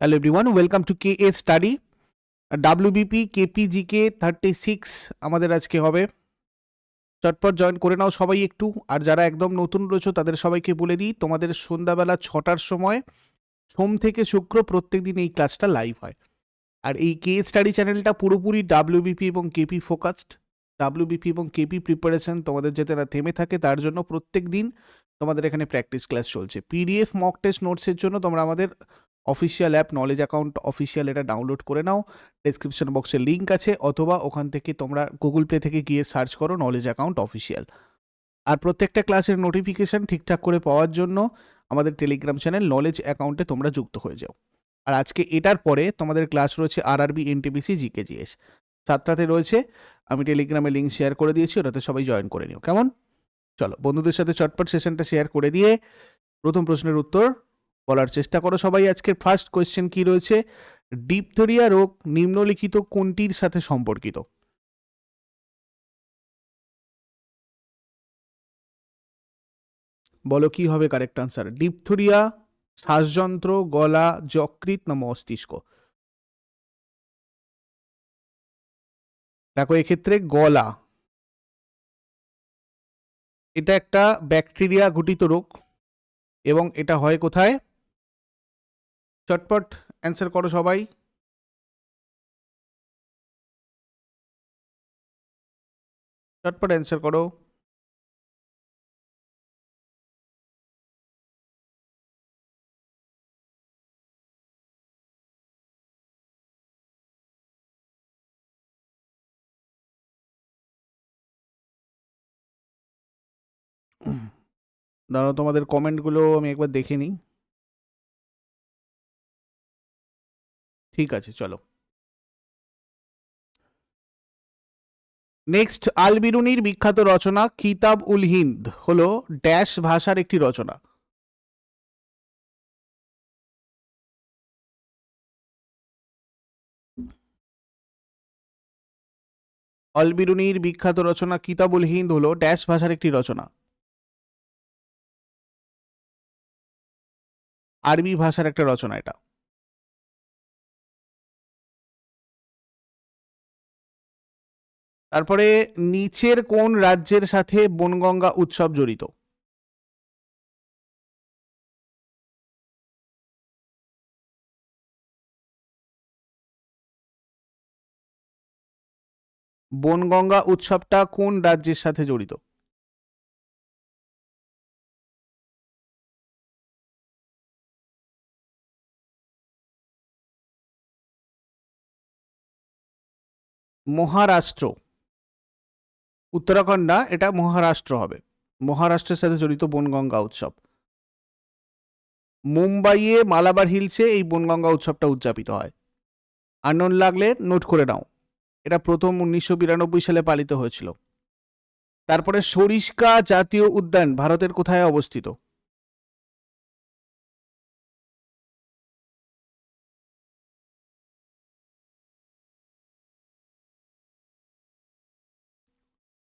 Hello everyone welcome to K A study WBP KPGK thirty six আমাদের আজকে হবে। চটপট জয়েন করে নাও সবাই একটু। আর যারা একদম নতুন রয়েছে, তাদের সবাইকে বলে দিই, তোমাদের সন্ধ্যাবেলা ছটার সময় সোম থেকে শুক্র প্রত্যেক দিন এই ক্লাসটা লাইভ হয়। আর এই কে স্টাডি চ্যানেলটা পুরোপুরি ডাব্লিউবিপি এবং কেপি ফোকাসড ডাব্লিউবিপি এবং কেপি প্রিপারেশন তোমাদের যাতে না থেমে থাকে, তার জন্য প্রত্যেক দিন তোমাদের এখানে প্র্যাকটিস ক্লাস চলছে। পিডিএফ মক টেস্ট নোটসের জন্য তোমরা আমাদের official app knowledge account official এটা ডাউনলোড করে নাও। ডেসক্রিপশন বক্সে লিঙ্ক আছে অথবা ওখান থেকে তোমরা গুগল পে থেকে গিয়ে সার্চ করো নলেজ অ্যাকাউন্ট অফিসিয়াল আর প্রত্যেকটা ক্লাসের নোটিফিকেশান ঠিকঠাক করে পাওয়ার জন্য আমাদের টেলিগ্রাম চ্যানেল নলেজ অ্যাকাউন্টে তোমরা যুক্ত হয়ে যাও। আর আজকে এটার পরে তোমাদের ক্লাস রয়েছে আর আরবি এনটিপিসি জিকেজিএস সাতটাতে রয়েছে, আমি টেলিগ্রামে লিঙ্ক শেয়ার করে দিয়েছি, ওটাতে সবাই জয়েন করে নিও। কেমন? চলো বন্ধুদের সাথে চটপট সেশনটা শেয়ার করে দিয়ে প্রথম প্রশ্নের উত্তর বলার চেষ্টা করো সবাই, আজকের ফার্স্ট কোয়েশ্চেন কি রয়েছে? ডিপথেরিয়া রোগ নিম্নলিখিত কোনটির সাথে সম্পর্কিত? বলো কি হবে কারেক্ট আনসার ডিপথেরিয়া শ্বাসযন্ত্র, গলা যকৃত না মস্তিষ্ক। দেখো, এক্ষেত্রে গলা। এটা একটা ব্যাকটেরিয়া ঘটিত রোগ এবং এটা হয় কোথায়? চটপট অ্যান্সার করো সবাই। চটপট অ্যান্সার করো। দাঁড়াও তোমাদের কমেন্টগুলো আমি একবার দেখে নিই। ঠিক আছে, চলো। নেক্সট আল বিরুনির বিখ্যাত রচনা কিতাব উল হিন্দ হলো ড্যাশ ভাষার একটি রচনা। আল বিরুনির বিখ্যাত রচনা কিতাবুল হিন্দ হলো ড্যাশ ভাষার একটি রচনা। আরবি ভাষার একটা রচনা এটা। তারপরে নিচের কোন রাজ্যের সাথে বনগঙ্গা উৎসব জড়িত? বনগঙ্গা উৎসবটা কোন রাজ্যের সাথে জড়িত? মহারাষ্ট্র। উত্তরাখণ্ড, এটা মহারাষ্ট্র হবে। মহারাষ্ট্রের সাথে জড়িত বনগঙ্গা উৎসব। মুম্বাইয়ে মালাবার হিলসে এই বনগঙ্গা উৎসবটা উদযাপিত হয়। আনন্দ লাগলে নোট করে নাও, এটা প্রথম উনিশশো বিরানব্বই সালে পালিত হয়েছিল। তারপরে সরিষ্কা জাতীয় উদ্যান ভারতের কোথায় অবস্থিত?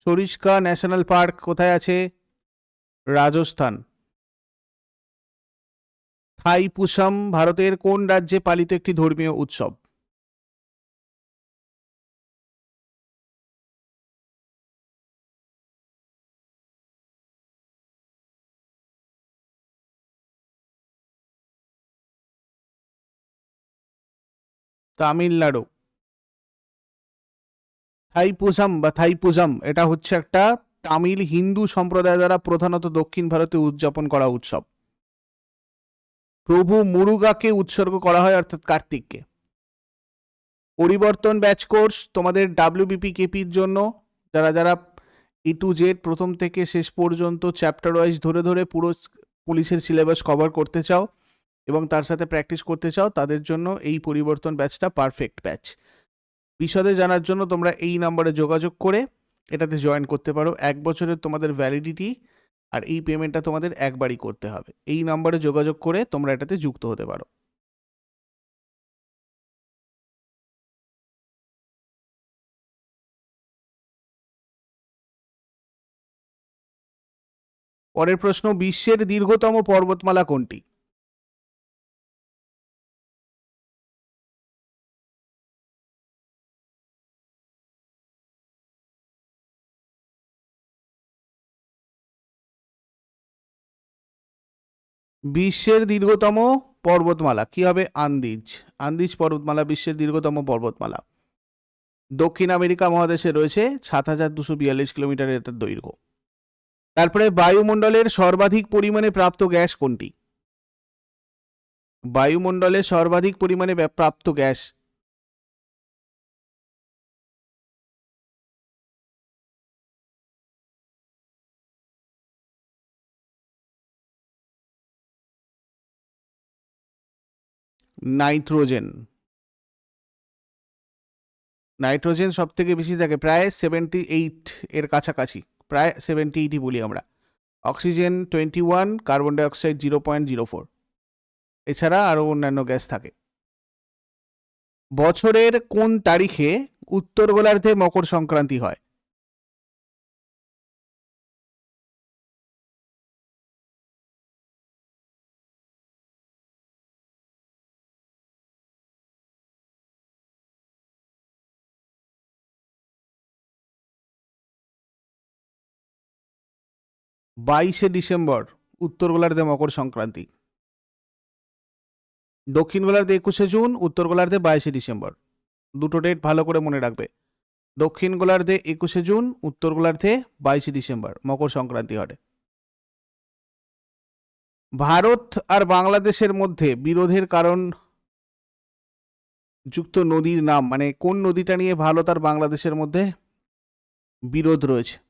সরিষ্কা ন্যাশনাল পার্ক কোথায় আছে? রাজস্থান। থাইপুসাম ভারতের কোন রাজ্যে পালিত একটি ধর্মীয় উৎসব? তামিলনাড়ু। থাইপুজাম বা থাইপুজাম, এটা হচ্ছে একটা তামিল হিন্দু সম্প্রদায় দ্বারা প্রধানত দক্ষিণ ভারতে উদযাপন করা উৎসব। প্রভু মুরুগাকে উৎসর্গ করা হয় অর্থাৎ কার্তিককে। পরিবর্তন ব্যাচ কোর্স তোমাদের ডাব্লিউবিপি কেপির জন্য। যারা যারা ই টু জেড প্রথম থেকে শেষ পর্যন্ত চ্যাপ্টার ওয়াইজ ধরে ধরে পুরো পুলিশের সিলেবাস কভার করতে চাও এবং তার সাথে প্র্যাকটিস করতে চাও, তাদের জন্য এই পরিবর্তন ব্যাচটা পারফেক্ট ব্যাচ। বিশদে জানার জন্য তোমরা এই নাম্বারে যোগাযোগ করে এটাতে জয়েন করতে পারো। এক বছরের তোমাদের ভ্যালিডিটি আর এই পেমেন্টটা তোমাদের একবারই করতে হবে। এই নাম্বারে যোগাযোগ করে তোমরা এটাতে যুক্ত হতে পারো। পরের প্রশ্ন, বিশ্বের দীর্ঘতম পর্বতমালা কোনটি? বিশ্বের দীর্ঘতম পর্বতমালা। কি হবে? আন্দিজ। আন্দিজ পর্বতমালা, বিশ্বের দীর্ঘতম পর্বতমালা। দক্ষিণ আমেরিকা মহাদেশে রয়েছে সাত হাজার দুশো বিয়াল্লিশ কিলোমিটার এটার দৈর্ঘ্য। তারপরে বায়ুমণ্ডলের সর্বাধিক পরিমাণে প্রাপ্ত গ্যাস কোনটি? বায়ুমণ্ডলে সর্বাধিক পরিমাণে প্রাপ্ত গ্যাস নাইট্রোজেন। নাইট্রোজেন সব থেকে বেশি থাকে প্রায় সেভেন্টি এইট এর কাছাকাছি। প্রায় সেভেন্টি এইটই বলি আমরা। Oxygen twenty one carbon dioxide zero point zero four এছাড়া আরও অন্যান্য গ্যাস থাকে। বছরের কোন তারিখে উত্তর গোলার্ধে মকর সংক্রান্তি হয়? বাইশে ডিসেম্বর, উত্তর গোলার্ধে মকর সংক্রান্তি। দক্ষিণ গোলার্ধে একুশে জুন, উত্তর গোলার্ধে বাইশে ডিসেম্বর। দুটো ডেট ভালো করে মনে রাখবে। দক্ষিণ গোলার্ধে একুশে জুন, উত্তর গোলার্ধে বাইশে ডিসেম্বর, মকর সংক্রান্তি হবে ভারত আর বাংলাদেশের মধ্যে বিরোধের কারণ যুক্ত নদীর নাম মানে কোন নদীটা নিয়ে ভারত আর বাংলাদেশের মধ্যে বিরোধ রয়েছে?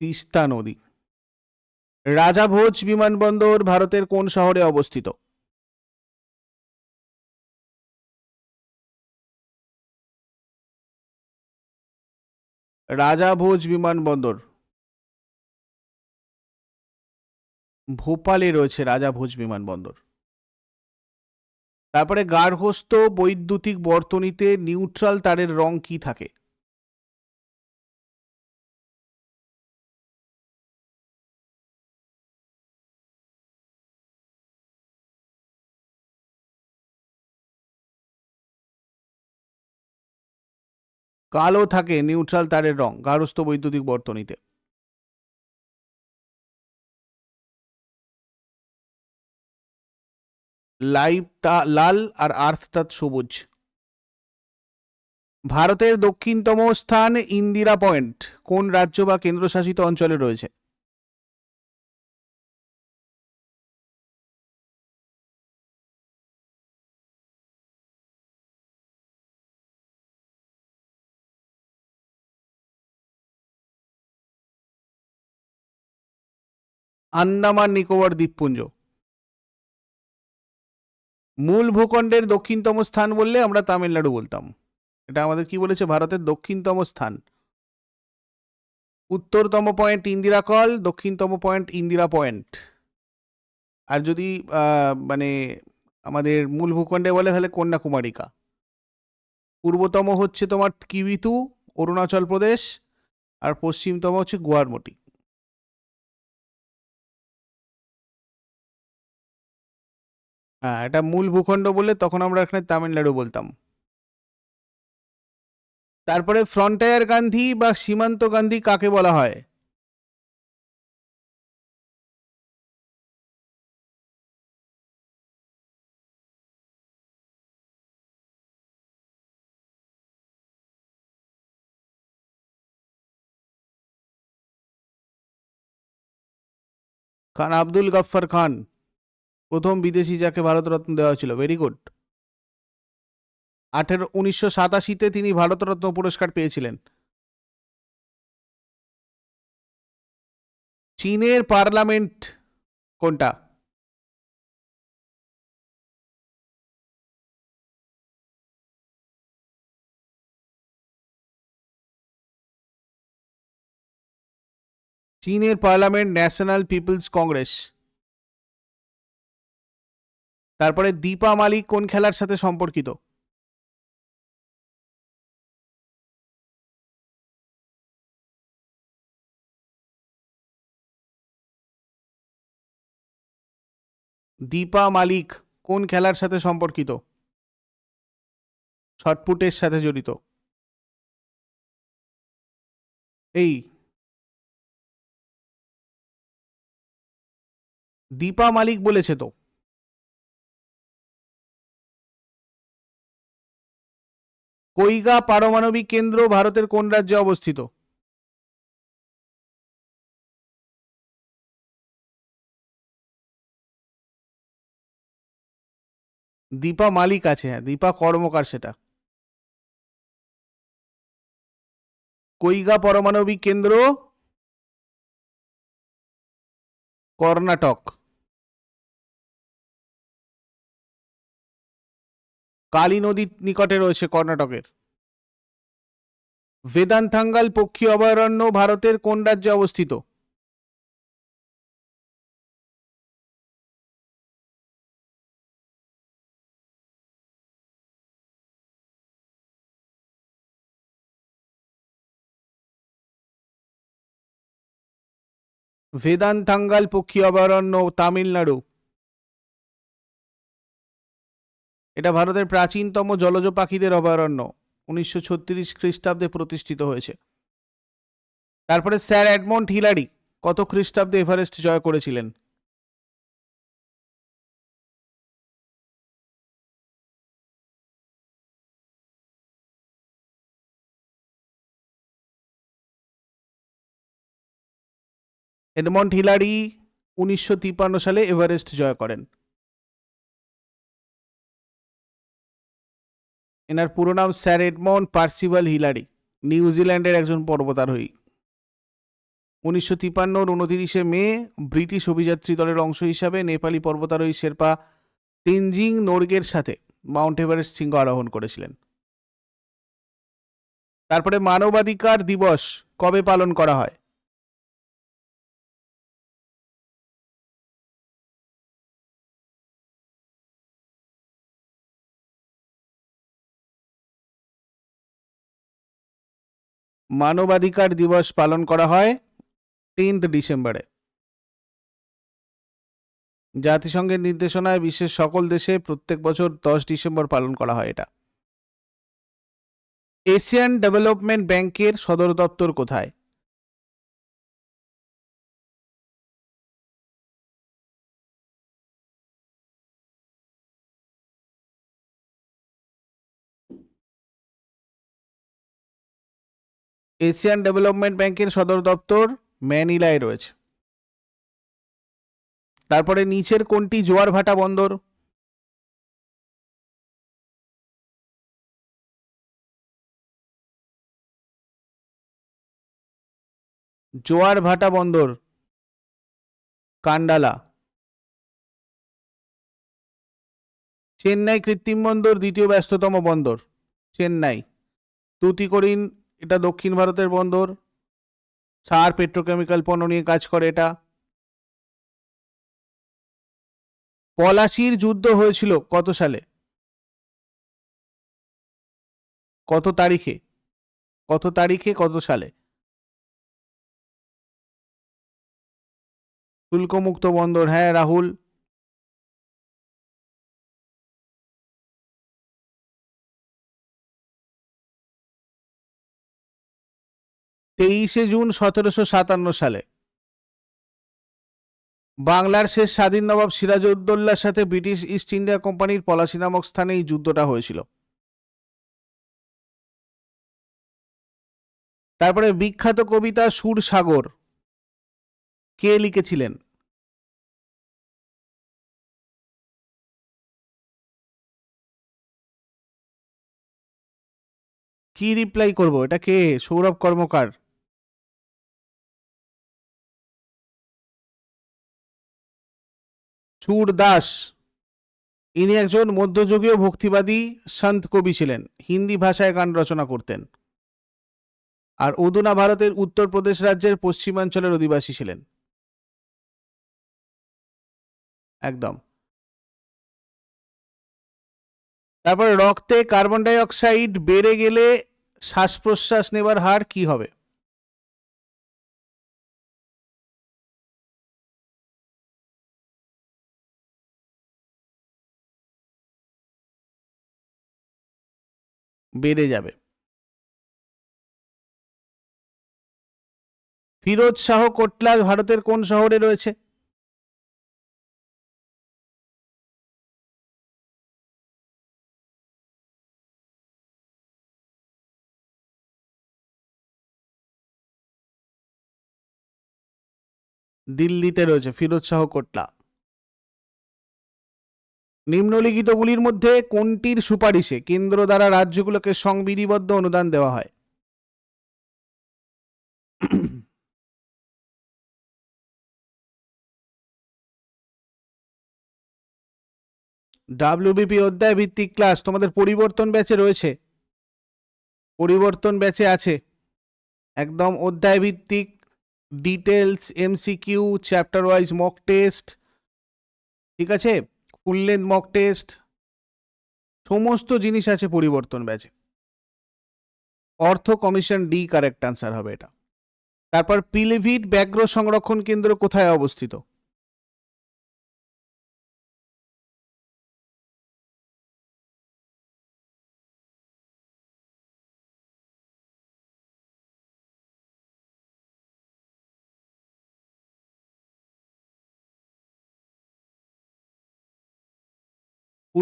তিস্তা নদী। রাজাভোজ বিমানবন্দর ভারতের কোন শহরে অবস্থিত? রাজাভোজ বিমানবন্দর। ভোপালে রয়েছে রাজাভোজ বিমানবন্দর। তারপরে গার্হস্থ বৈদ্যুতিক বর্তনীতে নিউট্রাল তারের রং কি থাকে? কালো থাকে নিউট্রাল তারের রং গারস্থ বৈদ্যুতিক বর্তনীতে। লাইভ তা, লাল আর আর্থ তাত সবুজ। ভারতের দক্ষিণতম স্থান ইন্দিরা পয়েন্ট, কোন রাজ্য বা কেন্দ্রশাসিত অঞ্চলে রয়েছে? আন্দামান নিকোবর দ্বীপপুঞ্জ। মূল ভূখণ্ডের দক্ষিণতম স্থান বললে আমরা তামিলনাড়ু বলতাম। এটা আমাদের কি বলেছে? ভারতের দক্ষিণতম স্থান। উত্তরতম পয়েন্ট ইন্দিরা কল, দক্ষিণতম পয়েন্ট ইন্দিরা পয়েন্ট। আর যদি মানে আমাদের মূল ভূখণ্ডে বলে তাহলে কন্যাকুমারিকা। পূর্বতম হচ্ছে তোমার কিবিতু, অরুণাচল প্রদেশ, আর পশ্চিমতম হচ্ছে গুয়ারমটি হ্যাঁ এটা মূল ভূখণ্ড বলে তখন আমরা এখানে তামিলনাড়ু বলতাম। তারপরে ফ্রন্টায়ার গান্ধী বা সীমান্ত গান্ধী কাকে বলা হয়? খান আব্দুল গফফর খান। প্রথম বিদেশি যাকে ভারতরত্ন দেওয়া হয়েছিল ভেরি গুড আঠেরো, উনিশশো সাতাশিতে তিনি ভারতরত্ন পুরস্কার পেয়েছিলেন। চীনের পার্লামেন্ট কোনটা? চীনের পার্লামেন্ট ন্যাশনাল পিপলস কংগ্রেস। তারপরে দীপা মালিক কোন খেলার সাথে সম্পর্কিত? দীপা মালিক কোন খেলার সাথে সম্পর্কিত? শটপুটের সাথে জড়িত। এই। দীপা মালিক বলেছে তো। কৈগা পারমাণবিক কেন্দ্র ভারতের কোন রাজ্যে অবস্থিত? দীপা মালিক আছে হ্যাঁ দীপা কর্মকার সেটা। কৈগা পারমাণবিক কেন্দ্র কর্ণাটক। কালী নদীর নিকটে রয়েছে কর্ণাটকের। বেদান্থাঙ্গাল পক্ষী অভয়ারণ্য ভারতের কোন রাজ্যে অবস্থিত? ভেদান্থাঙ্গাল পক্ষী অভয়ারণ্য তামিলনাড়ু। এটা ভারতের প্রাচীনতম জলজ পাখিদের অভয়ারণ্য। উনিশশো ছত্রিশ খ্রিস্টাব্দে প্রতিষ্ঠিত হয়েছে। তারপরে স্যার অ্যাডমন্ড হিলারি কত খ্রিস্টাব্দে এভারেস্ট জয় করেছিলেন? এডমন্ড হিলারি উনিশশো তিপ্পান্ন সালে এভারেস্ট জয় করেন। এনার পুরো নাম স্যার এডমন্ড পার্সিভাল হিলারি নিউজিল্যান্ডের একজন পর্বতারোহী। উনিশশো তিপ্পান্নর উনতিরিশে মে, ব্রিটিশ অভিযাত্রী দলের অংশ হিসাবে নেপালি পর্বতারোহী শেরপা তেনজিং নোর্গের সাথে মাউন্ট এভারেস্ট শৃঙ্গ আরোহণ করেছিলেন। তারপরে মানবাধিকার দিবস কবে পালন করা হয়? মানবাধিকার দিবস পালন করা হয় টেন্থ ডিসেম্বরে। জাতিসংঘের নির্দেশনায় বিশ্বের সকল দেশে প্রত্যেক বছর দশ ডিসেম্বর পালন করা হয় এটা। এশিয়ান ডেভেলপমেন্ট ব্যাংকের সদর দপ্তর কোথায়? এশিয়ান ডেভেলপমেন্ট ব্যাংকের সদর দপ্তর ম্যানিলায় রয়েছে। তারপরে নিচের কোনটি জোয়ার ভাটা বন্দর? জোয়ার ভাটা বন্দর, কান্ডালা। চেন্নাই কৃত্রিম বন্দর, দ্বিতীয় ব্যস্ততম বন্দর, চেন্নাই। তুতিকোরিন এটা দক্ষিণ ভারতের বন্দর। সার, পেট্রোকেমিক্যাল পণ্য নিয়ে কাজ করে এটা। পলাশির যুদ্ধ হয়েছিল কত সালে? কত তারিখে? কত তারিখে কত সালে? শুল্কমুক্ত বন্দর হ্যাঁ রাহুল। তেইশে জুন সতেরোশো সাতান্ন সালে। বাংলার শেষ স্বাধীন নবাব সিরাজউদ্দৌলার সাথে ব্রিটিশ ইস্ট ইন্ডিয়া কোম্পানির পলাশি নামক স্থানে এই যুদ্ধটা হয়েছিল। তারপরে বিখ্যাত কবিতা সুর সাগর। কে লিখেছিলেন? কি রিপ্লাই করব? এটা কে? সৌরভ কর্মকার। চুর দাস। ইনি একজন মধ্যযুগীয় ভক্তিবাদী সন্ত কবি ছিলেন। হিন্দি ভাষায় গান রচনা করতেন। আর উদুনা ভারতের উত্তরপ্রদেশ রাজ্যের পশ্চিমাঞ্চলের অধিবাসী ছিলেন। একদম। তারপর রক্তে কার্বন ডাই অক্সাইড বেড়ে গেলে শ্বাস প্রশ্বাস নেবার হার কি হবে? বেড়ে যাবে। ফিরোজ শাহ কোটলা ভারতের কোন শহরে রয়েছে? দিল্লিতে রয়েছে ফিরোজ শাহ কোটলা। নিম্নলিখিতগুলির মধ্যে কোনটির সুপারিশে কেন্দ্র দ্বারা রাজ্যগুলোকে সংবিধিবদ্ধ অনুদান দেওয়া হয়? ডাব্লিউবিপি অধ্যায় ভিত্তিক ক্লাস, তোমাদের পরিবর্তন ব্যাচে রয়েছে? পরিবর্তন ব্যাচে আছে। একদম অধ্যায় ভিত্তিক details MCQ chapter wise mock test ঠিক আছে? ফুল লেন্থ মক টেস্ট সমস্ত জিনিস আছে পরিবর্তন ব্যাচে অর্থ কমিশন ডি কারেক্ট আনসার হবে এটা। তারপর পিলিভিট ব্যাঘ্র সংরক্ষণ কেন্দ্র কোথায় অবস্থিত?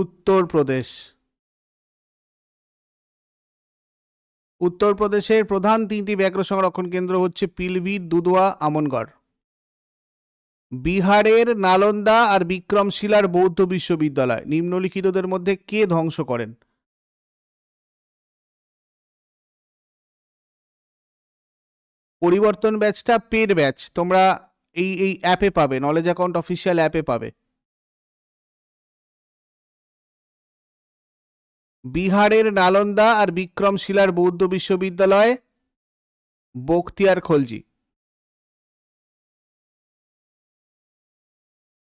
উত্তরপ্রদেশ। উত্তরপ্রদেশের প্রধান তিনটি ব্যাঘ্র সংরক্ষণ কেন্দ্র হচ্ছে পিলভিট দুদুয়া আমনগড়। বিহারের নালন্দা আর বিক্রমশিলার বৌদ্ধ বিশ্ববিদ্যালয়, নিম্নলিখিতদের মধ্যে কে ধ্বংস করেন? পরিবর্তন ব্যাচটা পেড ব্যাচ তোমরা এই এই অ্যাপে পাবে নলেজ অ্যাকাউন্ট অফিসিয়াল অ্যাপে পাবে। বিহারের নালন্দা আর বিক্রমশিলার বৌদ্ধ বিশ্ববিদ্যালয়, বখতিয়ার খলজি।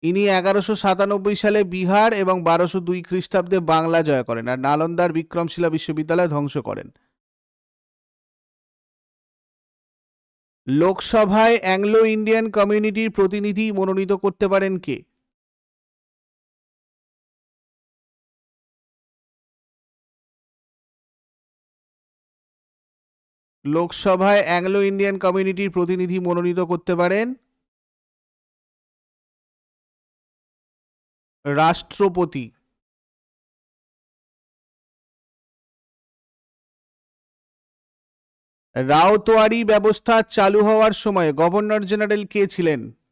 ইনি এগারোশো সাতানব্বই সালে বিহার এবং বারোশো দুই খ্রিস্টাব্দে বাংলা জয় করেন আর নালন্দার বিক্রমশিলা বিশ্ববিদ্যালয় ধ্বংস করেন। লোকসভায় অ্যাংলো ইন্ডিয়ান কমিউনিটির প্রতিনিধি মনোনীত করতে পারেন কে? লোকসভায় অ্যাংলো ইন্ডিয়ান কমিউনিটির প্রতিনিধি মনোনীত করতে পারেন রাষ্ট্রপতি। রাওতোয়ারি ব্যবস্থা চালু হওয়ার সময় গভর্নর জেনারেল কে ছিলেন?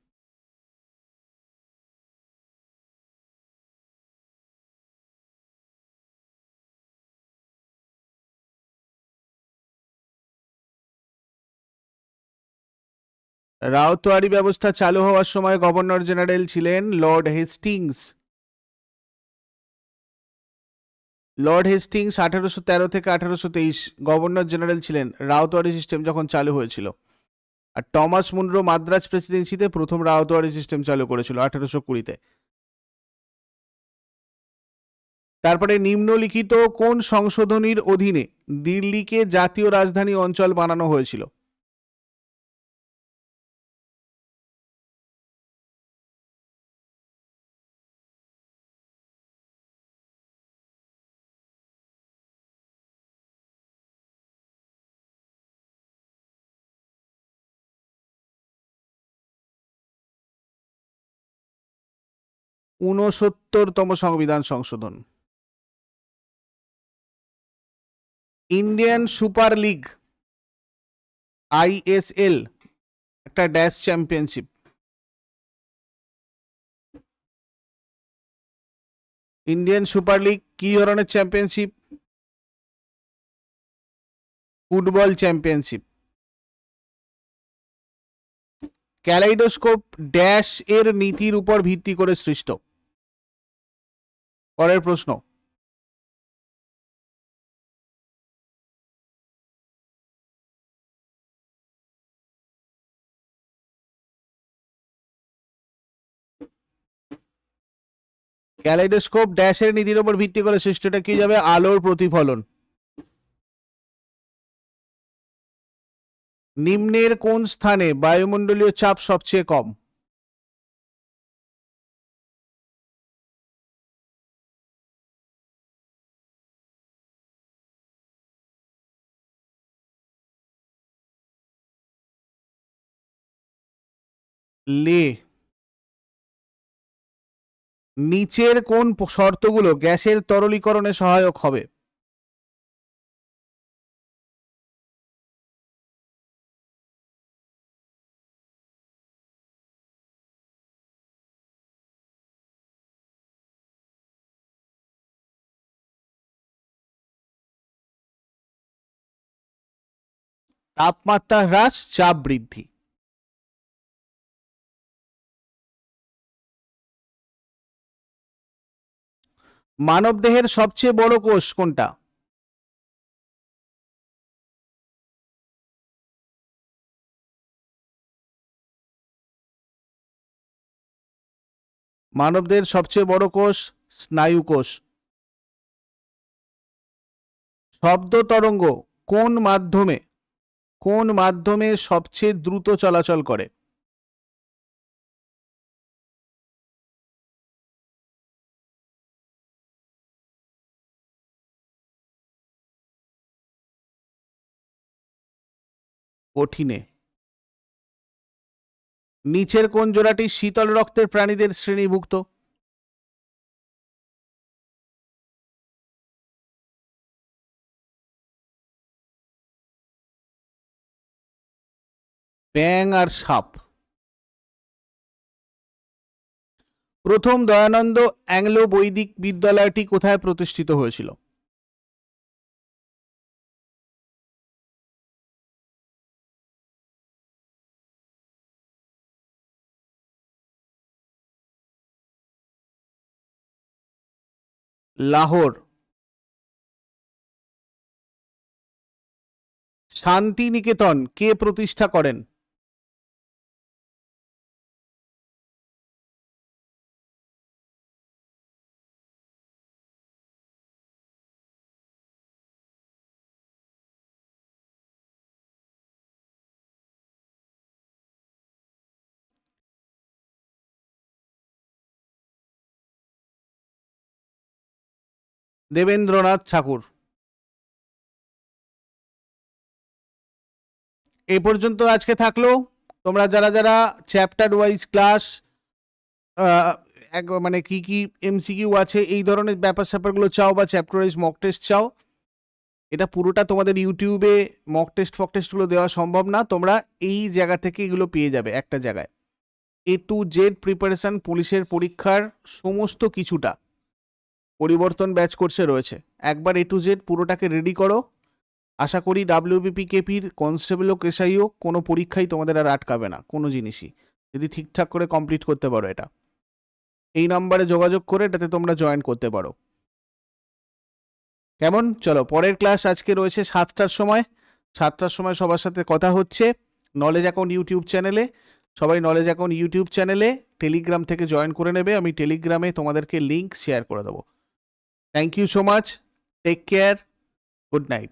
রাওতোয়ারি ব্যবস্থা চালু হওয়ার সময় গভর্নর জেনারেল ছিলেন লর্ড হেস্টিংস। লর্ড হেস্টিংস আঠারোশো তেরো থেকে আঠারোশো তেইশ গভর্নর জেনারেল ছিলেন। রাওতোয়ারি সিস্টেম যখন চালু হয়েছিল আর টমাস মুনরো মাদ্রাজ প্রেসিডেন্সিতে প্রথম রাওতোয়ারি সিস্টেম চালু করেছিল আঠারোশো কুড়িতে। তারপরে নিম্নলিখিত কোন সংশোধনীর অধীনে দিল্লিকে জাতীয় রাজধানী অঞ্চল বানানো হয়েছিল? ঊনসত্তরতম সংবিধান সংশোধন। ইন্ডিয়ান সুপার লিগ আইএসএল একটা dash championship. Indian super league কি ধরনের championship? Football championship. Kaleidoscope dash এর নীতির উপর ভিত্তি করে সৃষ্ট। পরের প্রশ্ন। ক্যালাইডোস্কোপ ড্যাশের নীতির উপর ভিত্তি করে সৃষ্টিটা কি যাবে? আলোর প্রতিফলন। নিম্নের কোন স্থানে বায়ুমণ্ডলীয় চাপ সবচেয়ে কম? লে। নিচের কোন শর্তগুলো গ্যাসের তরলীকরণে সহায়ক হবে? তাপমাত্রা হ্রাস চাপ বৃদ্ধি। মানবদেহের সবচেয়ে বড় কোষ কোনটা? মানবদেহের সবচেয়ে বড় কোষ স্নায়ু কোষ শব্দ তরঙ্গ কোন মাধ্যমে? কোন মাধ্যমে সবচেয়ে দ্রুত চলাচল করে? কঠিনে। নিচের কোন জোড়াটি শীতল রক্তের প্রাণীদের শ্রেণীভুক্ত? ব্যাং আর সাপ। প্রথম দয়ানন্দ অ্যাংলো বৈদিক বিদ্যালয়টি কোথায় প্রতিষ্ঠিত হয়েছিল? লাহোর। শান্তিনিকেতন কে প্রতিষ্ঠা করেন? দেবেন্দ্রনাথ ঠাকুর। এই পর্যন্ত আজকে থাকল। তোমরা যারা যারা চ্যাপ্টার ওয়াইজ ক্লাস এক মানে কি কি এমসিকিউ আছে, এই ধরনের ব্যাপার স্যাপারগুলো চাও বা চ্যাপ্টার ওয়াইজ মক টেস্ট চাও, এটা পুরোটা তোমাদের ইউটিউবে মক টেস্ট ফক টেস্টগুলো দেওয়া সম্ভব না। তোমরা এই জায়গা থেকে এগুলো পেয়ে যাবে একটা জায়গায়। এ টু জেড প্রিপারেশন পুলিশের পরীক্ষার সমস্ত কিছুটা। পরিবর্তন ব্যাচ কোর্সে রয়েছে। একবার এ টু জেড পুরোটাকে রেডি করো। আশা করি ডাব্লিউবিপি কেপির কনস্টেবল হোক এসআই কোনো পরীক্ষাই তোমাদের আর আটকাবে না, কোনো জিনিসই। যদি ঠিকঠাক করে কমপ্লিট করতে পারো এটা। এই নাম্বারে যোগাযোগ করে এটাতে তোমরা জয়েন করতে পারো। কেমন? চলো, পরের ক্লাস আজকে রয়েছে সাতটার সময়। সাতটার সময় সবার সাথে কথা হচ্ছে। নলেজ অ্যাকাউন্ট ইউটিউব চ্যানেলে সবাই নলেজ অ্যাকাউন্ট ইউটিউব চ্যানেলে টেলিগ্রাম থেকে জয়েন করে নেবে। আমি টেলিগ্রামে তোমাদেরকে লিঙ্ক শেয়ার করে দেবো। Thank you so much. Take care. Good night.